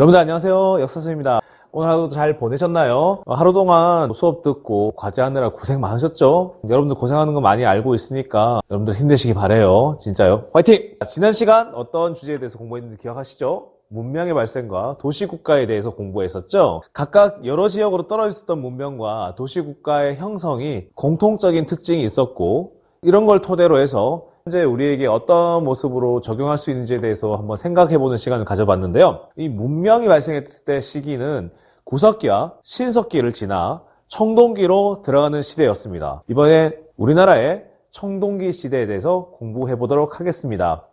여러분들 안녕하세요. 역사수입니다. 오늘 하루도 잘 보내셨나요? 어, 하루 동안 수업 듣고 과제하느라 고생 많으셨죠? 여러분들 고생하는 거 많이 알고 있으니까 여러분들 힘내시기 바래요. 진짜요. 화이팅! 지난 시간 어떤 주제에 대해서 공부했는지 기억하시죠? 문명의 발생과 도시국가에 대해서 공부했었죠. 각각 여러 지역으로 떨어져 있었던 문명과 도시국가의 형성이 공통적인 특징이 있었고 이런 걸 토대로 해서 현재 우리에게 어떤 모습으로 적용할 수 있는지에 대해서 한번 생각해보는 시간을 가져봤는데요. 이 문명이 발생했을 때 시기는 구석기와 신석기를 지나 청동기로 들어가는 시대였습니다. 이번에 우리나라의 청동기 시대에 대해서 공부해 보도록 하겠습니다.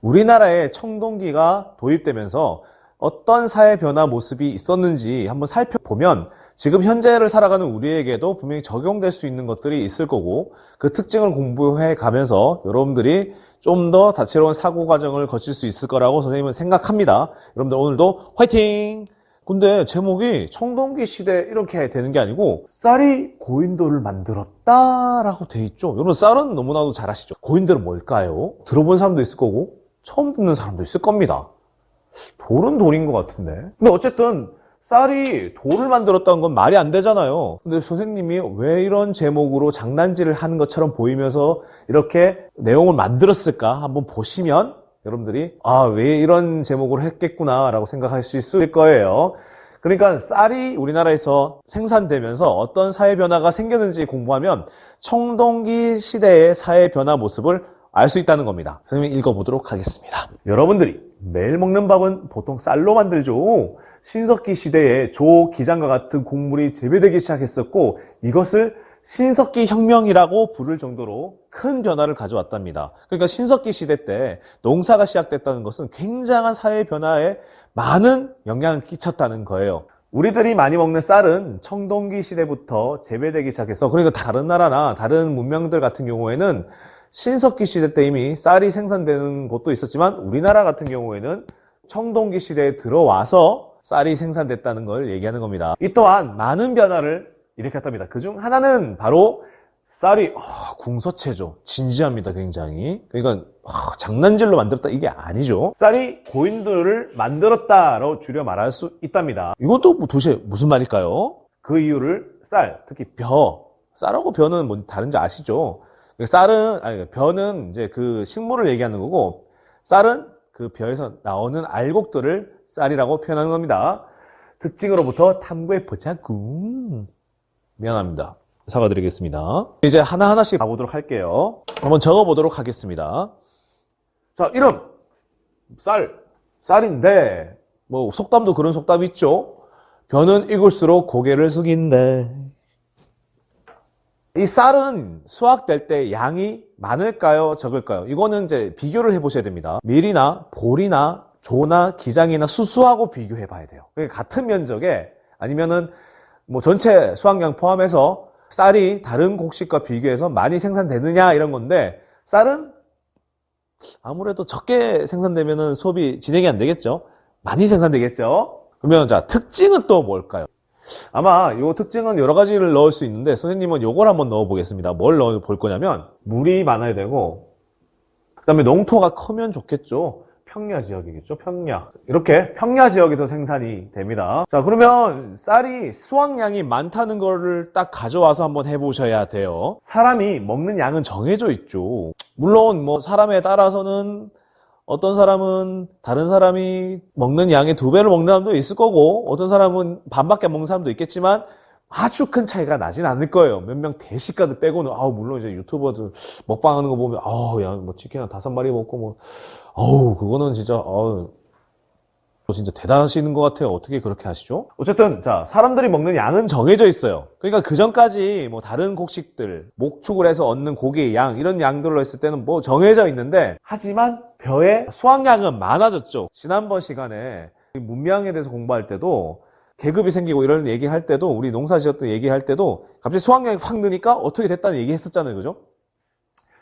우리나라에 청동기가 도입되면서 어떤 사회 변화 모습이 있었는지 한번 살펴보면 지금 현재를 살아가는 우리에게도 분명히 적용될 수 있는 것들이 있을 거고 그 특징을 공부해 가면서 여러분들이 좀 더 다채로운 사고 과정을 거칠 수 있을 거라고 선생님은 생각합니다. 여러분들 오늘도 화이팅! 근데 제목이 청동기 시대 이렇게 되는 게 아니고 쌀이 고인돌을 만들었다라고 돼 있죠. 여러분 쌀은 너무나도 잘 아시죠. 고인돌은 뭘까요? 들어본 사람도 있을 거고 처음 듣는 사람도 있을 겁니다. 돌은 돌인 것 같은데. 근데 어쨌든 쌀이 돌을 만들었다는 건 말이 안 되잖아요. 근데 선생님이 왜 이런 제목으로 장난질을 하는 것처럼 보이면서 이렇게 내용을 만들었을까 한번 보시면 여러분들이 아, 왜 이런 제목으로 했겠구나라고 생각할 수 있을 거예요. 그러니까 쌀이 우리나라에서 생산되면서 어떤 사회 변화가 생겼는지 공부하면 청동기 시대의 사회 변화 모습을 알 수 있다는 겁니다. 선생님이 읽어보도록 하겠습니다. 여러분들이 매일 먹는 밥은 보통 쌀로 만들죠. 신석기 시대에 조, 기장과 같은 곡물이 재배되기 시작했었고 이것을 신석기 혁명이라고 부를 정도로 큰 변화를 가져왔답니다. 그러니까 신석기 시대 때 농사가 시작됐다는 것은 굉장한 사회 변화에 많은 영향을 끼쳤다는 거예요. 우리들이 많이 먹는 쌀은 청동기 시대부터 재배되기 시작해서 그러니까 다른 나라나 다른 문명들 같은 경우에는 신석기 시대 때 이미 쌀이 생산되는 곳도 있었지만 우리나라 같은 경우에는 청동기 시대에 들어와서 쌀이 생산됐다는 걸 얘기하는 겁니다. 이 또한 많은 변화를 일으켰답니다. 그중 하나는 바로 쌀이 아, 궁서체죠. 진지합니다, 굉장히. 그러니까 아, 장난질로 만들었다 이게 아니죠. 쌀이 고인들을 만들었다로 줄여 말할 수 있답니다. 이것도 뭐 도대체 무슨 말일까요? 그 이유를 쌀, 특히 벼, 쌀하고 벼는 뭐 다른지 아시죠? 쌀은 아니 벼는 이제 그 식물을 얘기하는 거고 쌀은 그 벼에서 나오는 알곡들을 쌀이라고 표현하는 겁니다. 특징으로부터 탐구해 보자고. 미안합니다. 사과드리겠습니다. 이제 하나하나씩 가보도록 할게요. 한번 적어보도록 하겠습니다. 자, 이름. 쌀. 쌀인데, 뭐, 속담도 그런 속담이 있죠. 벼는 익을수록 고개를 숙인데. 이 쌀은 수확될 때 양이 많을까요? 적을까요? 이거는 이제 비교를 해보셔야 됩니다. 밀이나 볼이나 조나 기장이나 수수하고 비교해 봐야 돼요. 같은 면적에 아니면은 뭐 전체 수확량 포함해서 쌀이 다른 곡식과 비교해서 많이 생산되느냐 이런 건데 쌀은 아무래도 적게 생산되면은 수업이 진행이 안 되겠죠. 많이 생산되겠죠. 그러면 자 특징은 또 뭘까요? 아마 이 특징은 여러 가지를 넣을 수 있는데 선생님은 요걸 한번 넣어 보겠습니다. 뭘 넣어 볼 거냐면 물이 많아야 되고 그다음에 농토가 크면 좋겠죠. 평야 지역이겠죠. 평야. 이렇게 평야 지역에서 생산이 됩니다. 자, 그러면 쌀이 수확량이 많다는 거를 딱 가져와서 한번 해보셔야 돼요. 사람이 먹는 양은 정해져 있죠. 물론 뭐 사람에 따라서는 어떤 사람은 다른 사람이 먹는 양의 두 배를 먹는 사람도 있을 거고 어떤 사람은 반밖에 안 먹는 사람도 있겠지만 아주 큰 차이가 나진 않을 거예요. 몇 명 대식가들 빼고는 아우 물론 이제 유튜버들 먹방하는 거 보면 아우 야뭐 치킨 한 다섯 마리 먹고 뭐 어우, 그거는 진짜, 어우, 진짜 대단하시는 것 같아요. 어떻게 그렇게 하시죠? 어쨌든, 자, 사람들이 먹는 양은 정해져 있어요. 그러니까 그 전까지 뭐 다른 곡식들, 목축을 해서 얻는 고기의 양, 이런 양들로 했을 때는 뭐 정해져 있는데, 하지만 벼의 수확량은 많아졌죠. 지난번 시간에 문명에 대해서 공부할 때도 계급이 생기고 이런 얘기 할 때도 우리 농사 지었던 얘기 할 때도 갑자기 수확량이 확 느니까 어떻게 됐다는 얘기 했었잖아요. 그죠?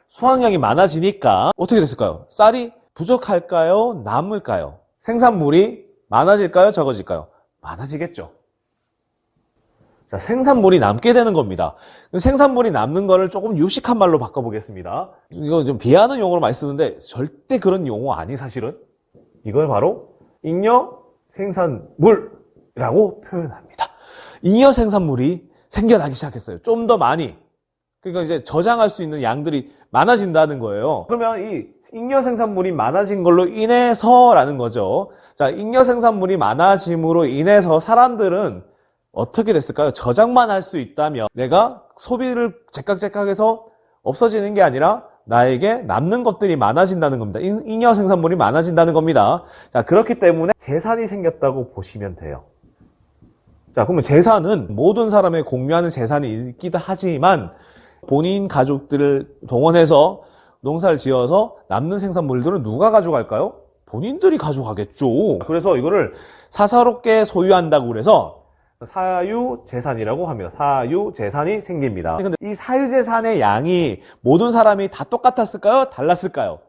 수확량이 많아지니까 어떻게 됐을까요? 쌀이 부족할까요? 남을까요? 생산물이 많아질까요? 적어질까요? 많아지겠죠. 자, 생산물이 남게 되는 겁니다. 생산물이 남는 거를 조금 유식한 말로 바꿔보겠습니다. 이거 좀 비하하는 용어로 많이 쓰는데 절대 그런 용어 아니 사실은. 이걸 바로 잉여 생산물이라고 표현합니다. 잉여 생산물이 생겨나기 시작했어요. 좀 더 많이. 그러니까 이제 저장할 수 있는 양들이 많아진다는 거예요. 그러면 이 잉여 생산물이 많아진 걸로 인해서라는 거죠. 자, 잉여 생산물이 많아짐으로 인해서 사람들은 어떻게 됐을까요? 저장만 할 수 있다면 내가 소비를 제깍제깍해서 없어지는 게 아니라 나에게 남는 것들이 많아진다는 겁니다. 잉- 잉여 생산물이 많아진다는 겁니다. 자, 그렇기 때문에 재산이 생겼다고 보시면 돼요. 자, 그러면 재산은 모든 사람의 공유하는 재산이 있기도 하지만 본인 가족들을 동원해서 농사를 지어서 남는 생산물들은 누가 가져갈까요? 본인들이 가져가겠죠. 그래서 이거를 사사롭게 소유한다고 그래서 사유 재산이라고 합니다. 사유 재산이 생깁니다. 근데 이 사유 재산의 양이 모든 사람이 다 똑같았을까요? 달랐을까요?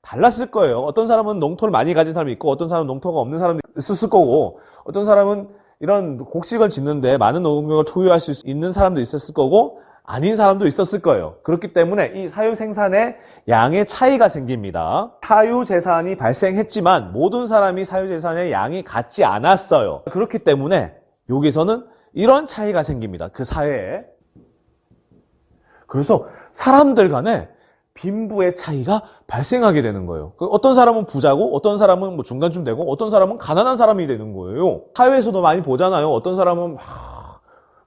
달랐을 거예요. 어떤 사람은 농토를 많이 가진 사람이 있고 어떤 사람은 농토가 없는 사람도 있었을 거고 어떤 사람은 이런 곡식을 짓는데 많은 농경을 소유할 수 있는 사람도 있었을 거고 아닌 사람도 있었을 거예요. 그렇기 때문에 이 사유 생산의 양의 차이가 생깁니다. 사유 재산이 발생했지만 모든 사람이 사유 재산의 양이 같지 않았어요. 그렇기 때문에 여기서는 이런 차이가 생깁니다. 그 사회에. 그래서 사람들 간에 빈부의 차이가 발생하게 되는 거예요. 그 어떤 사람은 부자고, 어떤 사람은 뭐 중간쯤 되고, 어떤 사람은 가난한 사람이 되는 거예요. 사회에서도 많이 보잖아요. 어떤 사람은 하,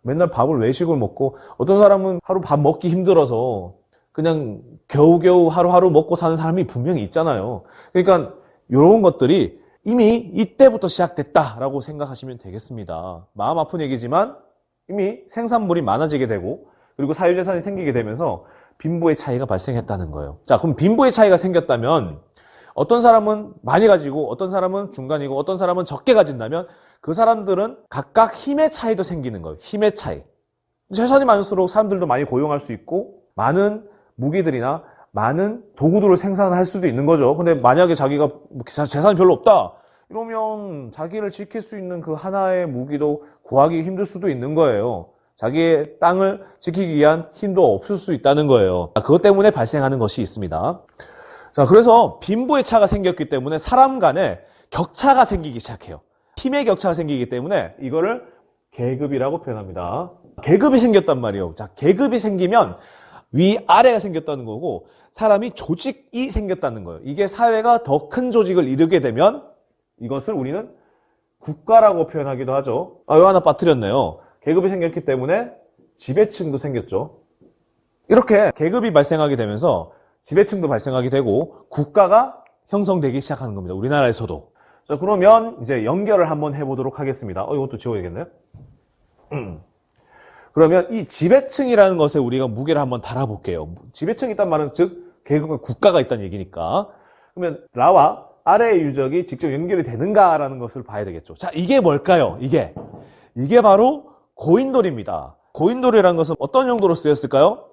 맨날 밥을 외식을 먹고, 어떤 사람은 하루 밥 먹기 힘들어서 그냥 겨우겨우 하루하루 먹고 사는 사람이 분명히 있잖아요. 그러니까 이런 것들이 이미 이때부터 시작됐다라고 생각하시면 되겠습니다. 마음 아픈 얘기지만 이미 생산물이 많아지게 되고 그리고 사유재산이 생기게 되면서 빈부의 차이가 발생했다는 거예요. 자, 그럼 빈부의 차이가 생겼다면 어떤 사람은 많이 가지고 어떤 사람은 중간이고 어떤 사람은 적게 가진다면 그 사람들은 각각 힘의 차이도 생기는 거예요. 힘의 차이. 재산이 많을수록 사람들도 많이 고용할 수 있고 많은 무기들이나 많은 도구들을 생산할 수도 있는 거죠. 근데 만약에 자기가 뭐 자- 재산이 별로 없다. 이러면 자기를 지킬 수 있는 그 하나의 무기도 구하기 힘들 수도 있는 거예요. 자기의 땅을 지키기 위한 힘도 없을 수 있다는 거예요. 아, 그것 때문에 발생하는 것이 있습니다. 자, 그래서 빈부의 차가 생겼기 때문에 사람 간에 격차가 생기기 시작해요. 힘의 격차가 생기기 때문에 이거를 계급이라고 표현합니다. 계급이 생겼단 말이에요. 자, 계급이 생기면 위아래가 생겼다는 거고 사람이 조직이 생겼다는 거예요. 이게 사회가 더 큰 조직을 이루게 되면 이것을 우리는 국가라고 표현하기도 하죠. 아, 이거 하나 빠뜨렸네요. 계급이 생겼기 때문에 지배층도 생겼죠. 이렇게 계급이 발생하게 되면서 지배층도 발생하게 되고 국가가 형성되기 시작하는 겁니다. 우리나라에서도. 자, 그러면 이제 연결을 한번 해보도록 하겠습니다. 어, 이것도 지워야겠네요. 음. 그러면 이 지배층이라는 것에 우리가 무게를 한번 달아볼게요. 지배층이 있단 말은 즉 계급과 국가가 있다는 얘기니까. 그러면 라와 아래의 유적이 직접 연결이 되는가라는 것을 봐야 되겠죠. 자, 이게 뭘까요? 이게 이게 바로 고인돌입니다. 고인돌이라는 것은 어떤 용도로 쓰였을까요?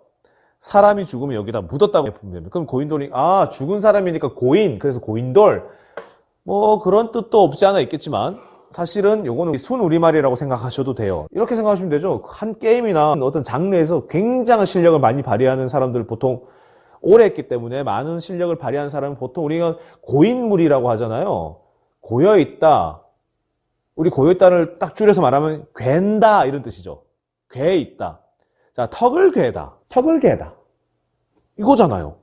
사람이 죽으면 여기다 묻었다고 보면 됩니다. 그럼 고인돌이 아 죽은 사람이니까 고인 그래서 고인돌 뭐 그런 뜻도 없지 않아 있겠지만 사실은 요거는 순 우리말이라고 생각하셔도 돼요. 이렇게 생각하시면 되죠. 한 게임이나 어떤 장르에서 굉장한 실력을 많이 발휘하는 사람들 보통 오래 했기 때문에 많은 실력을 발휘하는 사람은 보통 우리가 고인물이라고 하잖아요. 고여 있다. 우리 고여 있다를 딱 줄여서 말하면 괜다 이런 뜻이죠. 괴 있다. 자, 턱을 괴다. 턱을 괴다. 이거잖아요.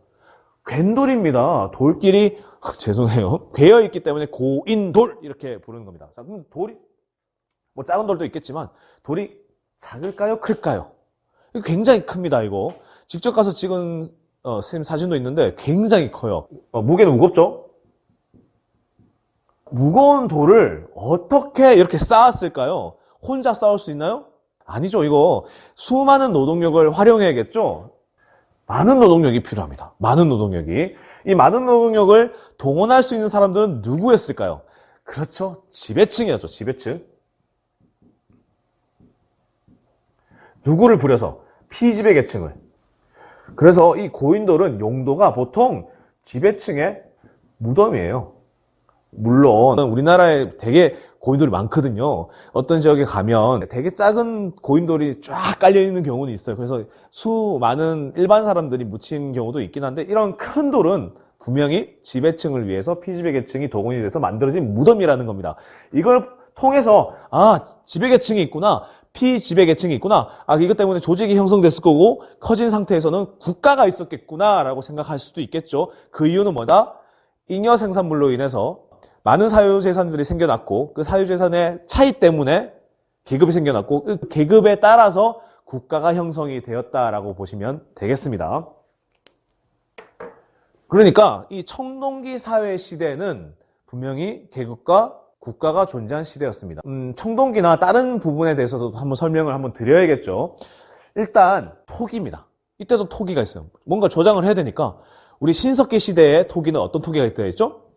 괜돌입니다. 돌끼리 죄송해요. 괴어 있기 때문에 고인돌 이렇게 부르는 겁니다. 자, 그럼 돌이 뭐 작은 돌도 있겠지만 돌이 작을까요? 클까요? 굉장히 큽니다. 이거 직접 가서 찍은 어, 선생님 사진도 있는데 굉장히 커요. 어, 무게는 무겁죠? 무거운 돌을 어떻게 이렇게 쌓았을까요? 혼자 쌓을 수 있나요? 아니죠. 이거 수많은 노동력을 활용해야겠죠? 많은 노동력이 필요합니다. 많은 노동력이. 이 많은 노동력을 동원할 수 있는 사람들은 누구였을까요? 그렇죠. 지배층이었죠. 지배층. 누구를 부려서? 피지배 계층을. 그래서 이 고인돌은 용도가 보통 지배층의 무덤이에요. 물론 우리나라에 되게 고인돌이 많거든요. 어떤 지역에 가면 되게 작은 고인돌이 쫙 깔려 있는 경우는 있어요. 그래서 수 많은 일반 사람들이 묻힌 경우도 있긴 한데 이런 큰 돌은 분명히 지배층을 위해서 피지배계층이 동원이 돼서 만들어진 무덤이라는 겁니다. 이걸 통해서 아 지배계층이 있구나 피지배계층이 있구나 아 이것 때문에 조직이 형성됐을 거고 커진 상태에서는 국가가 있었겠구나라고 생각할 수도 있겠죠. 그 이유는 뭐다? 잉여 생산물로 인해서 많은 사유재산들이 생겨났고 그 사유재산의 차이 때문에 계급이 생겨났고 그 계급에 따라서 국가가 형성이 되었다라고 보시면 되겠습니다. 그러니까 이 청동기 사회 시대는 분명히 계급과 국가가 존재한 시대였습니다. 음, 청동기나 다른 부분에 대해서도 한번 설명을 한번 드려야겠죠. 일단 토기입니다. 이때도 토기가 있어요. 뭔가 조장을 해야 되니까 우리 신석기 시대에 토기는 어떤 토기가 있다 했죠?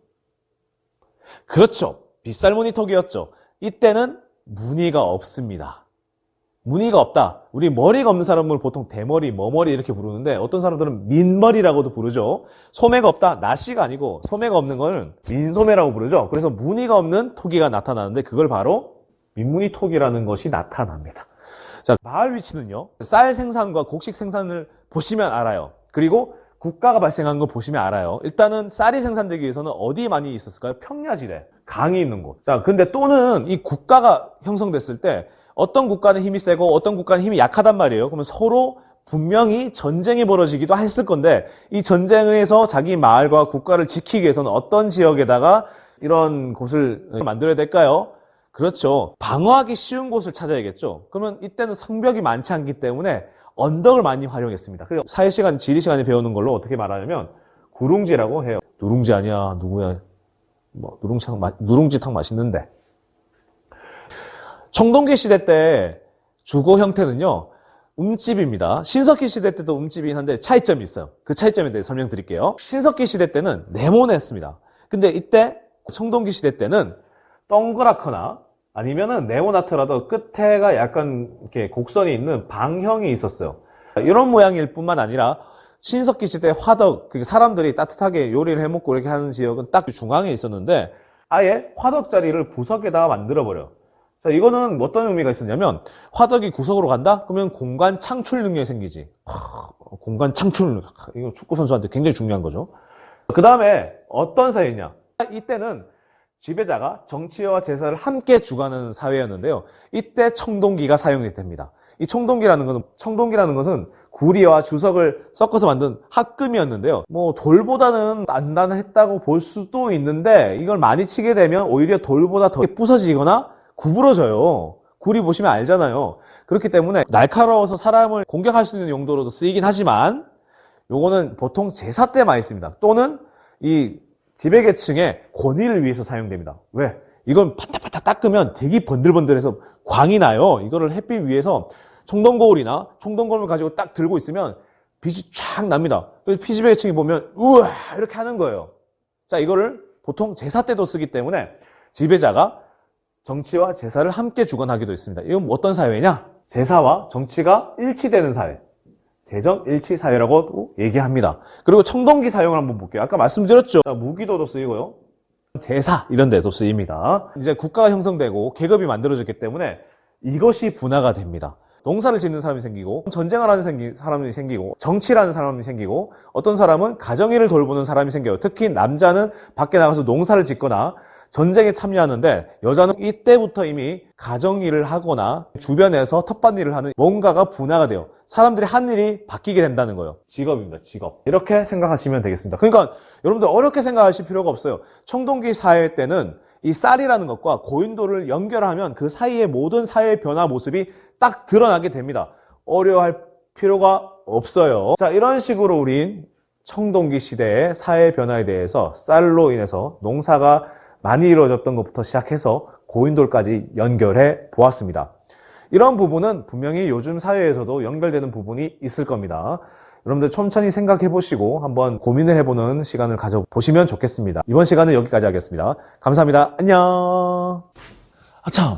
그렇죠. 빗살무늬 토기였죠. 이때는 무늬가 없습니다. 무늬가 없다. 우리 머리가 없는 사람을 보통 대머리, 머머리 이렇게 부르는데 어떤 사람들은 민머리라고도 부르죠. 소매가 없다. 나씨가 아니고 소매가 없는 걸 민소매라고 부르죠. 그래서 무늬가 없는 토기가 나타나는데 그걸 바로 민무늬 토기라는 것이 나타납니다. 자, 마을 위치는요. 쌀 생산과 곡식 생산을 보시면 알아요. 그리고 국가가 발생한 거 보시면 알아요. 일단은 쌀이 생산되기 위해서는 어디 많이 있었을까요? 평야지대, 강이 있는 곳. 자, 근데 또는 이 국가가 형성됐을 때 어떤 국가는 힘이 세고 어떤 국가는 힘이 약하단 말이에요. 그러면 서로 분명히 전쟁이 벌어지기도 했을 건데 이 전쟁에서 자기 마을과 국가를 지키기 위해서는 어떤 지역에다가 이런 곳을 만들어야 될까요? 그렇죠. 방어하기 쉬운 곳을 찾아야겠죠. 그러면 이때는 성벽이 많지 않기 때문에 언덕을 많이 활용했습니다. 그리고 사회 시간, 지리 시간에 배우는 걸로 어떻게 말하냐면 구룽지라고 해요. 누룽지 아니야, 누구야? 뭐 누룽지탕 마- 누룽지탕 맛있는데. 청동기 시대 때 주거 형태는요. 움집입니다. 신석기 시대 때도 움집이긴 한데 차이점이 있어요. 그 차이점에 대해 설명드릴게요. 신석기 시대 때는 네모냈습니다. 근데 이때 청동기 시대 때는 동그랗거나 아니면은 네모나트라도 끝에가 약간 이렇게 곡선이 있는 방형이 있었어요. 이런 모양일 뿐만 아니라 신석기 시대 화덕, 그 사람들이 따뜻하게 요리를 해먹고 이렇게 하는 지역은 딱 중앙에 있었는데 아예 화덕 자리를 구석에다가 만들어버려. 자, 이거는 어떤 의미가 있었냐면 화덕이 구석으로 간다? 그러면 공간 창출 능력이 생기지. 하, 공간 창출 능력. 이거 축구 선수한테 굉장히 중요한 거죠. 그 다음에 어떤 사회냐? 이때는 지배자가 정치와 제사를 함께 주관하는 사회였는데요. 이때 청동기가 사용이 됩니다. 이 청동기라는 것은 청동기라는 것은 구리와 주석을 섞어서 만든 합금이었는데요. 뭐 돌보다는 단단했다고 볼 수도 있는데 이걸 많이 치게 되면 오히려 돌보다 더 부서지거나 구부러져요. 구리 보시면 알잖아요. 그렇기 때문에 날카로워서 사람을 공격할 수 있는 용도로도 쓰이긴 하지만 요거는 보통 제사 때 많이 씁니다. 또는 이 지배계층의 권위를 위해서 사용됩니다. 왜? 이건 바닥바닥 닦으면 되게 번들번들해서 광이 나요. 이거를 햇빛 위에서 청동거울이나 청동거울을 가지고 딱 들고 있으면 빛이 쫙 납니다. 그래서 피지배계층이 보면 우와 이렇게 하는 거예요. 자 이거를 보통 제사 때도 쓰기 때문에 지배자가 정치와 제사를 함께 주관하기도 했습니다. 이건 어떤 사회냐? 제사와 정치가 일치되는 사회. 대전 일치 사회라고 얘기합니다. 그리고 청동기 사용을 한번 볼게요. 아까 말씀드렸죠. 자, 무기도도 쓰이고요. 제사 이런 데도 쓰입니다. 이제 국가가 형성되고 계급이 만들어졌기 때문에 이것이 분화가 됩니다. 농사를 짓는 사람이 생기고 전쟁을 하는 생기- 사람이 생기고 정치라는 사람이 생기고 어떤 사람은 가정일을 돌보는 사람이 생겨요. 특히 남자는 밖에 나가서 농사를 짓거나 전쟁에 참여하는데 여자는 이때부터 이미 가정 일을 하거나 주변에서 텃밭 일을 하는 뭔가가 분화가 돼요. 사람들이 한 일이 바뀌게 된다는 거예요. 직업입니다. 직업. 이렇게 생각하시면 되겠습니다. 그러니까 여러분들 어렵게 생각하실 필요가 없어요. 청동기 사회 때는 이 쌀이라는 것과 고인도를 연결하면 그 사이의 모든 사회의 변화 모습이 딱 드러나게 됩니다. 어려워할 필요가 없어요. 자, 이런 식으로 우린 청동기 시대의 사회 변화에 대해서 쌀로 인해서 농사가 많이 이루어졌던 것부터 시작해서 고인돌까지 연결해 보았습니다. 이런 부분은 분명히 요즘 사회에서도 연결되는 부분이 있을 겁니다. 여러분들 천천히 생각해 보시고 한번 고민을 해보는 시간을 가져보시면 좋겠습니다. 이번 시간은 여기까지 하겠습니다. 감사합니다. 안녕. 아, 참.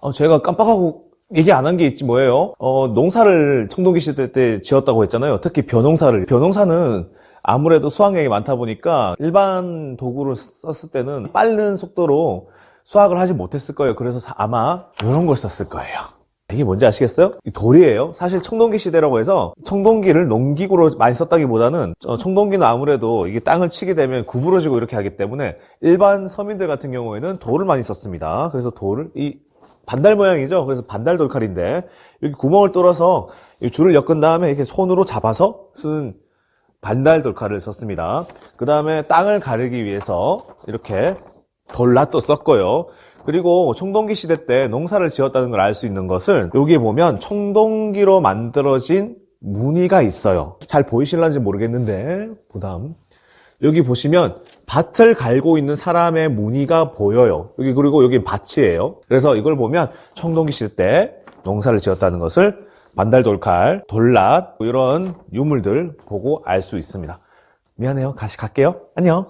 어, 제가 깜빡하고 얘기 안 한 게 있지 뭐예요? 어, 농사를 청동기 시대 때 지었다고 했잖아요. 특히 벼농사를. 벼농사는 아무래도 수확량이 많다 보니까 일반 도구를 썼을 때는 빠른 속도로 수확을 하지 못했을 거예요. 그래서 사- 아마 이런 걸 썼을 거예요. 이게 뭔지 아시겠어요? 이 돌이에요. 사실 청동기 시대라고 해서 청동기를 농기구로 많이 썼다기보다는 어, 청동기는 아무래도 이게 땅을 치게 되면 구부러지고 이렇게 하기 때문에 일반 서민들 같은 경우에는 돌을 많이 썼습니다. 그래서 돌을 이 반달 모양이죠. 그래서 반달 돌칼인데 여기 구멍을 뚫어서 이 줄을 엮은 다음에 이렇게 손으로 잡아서 쓰는 반달 돌칼을 썼습니다. 그 다음에 땅을 가르기 위해서 이렇게 돌낫도 썼고요. 그리고 청동기 시대 때 농사를 지었다는 걸 알 수 있는 것은 여기 보면 청동기로 만들어진 무늬가 있어요. 잘 보이실런지 모르겠는데 보담 여기 보시면 밭을 갈고 있는 사람의 무늬가 보여요. 여기 그리고 여기 밭이에요. 그래서 이걸 보면 청동기 시대 때 농사를 지었다는 것을 반달돌칼, 뭐 이런 유물들 보고 알 수 있습니다. 미안해요. 다시 갈게요. 안녕.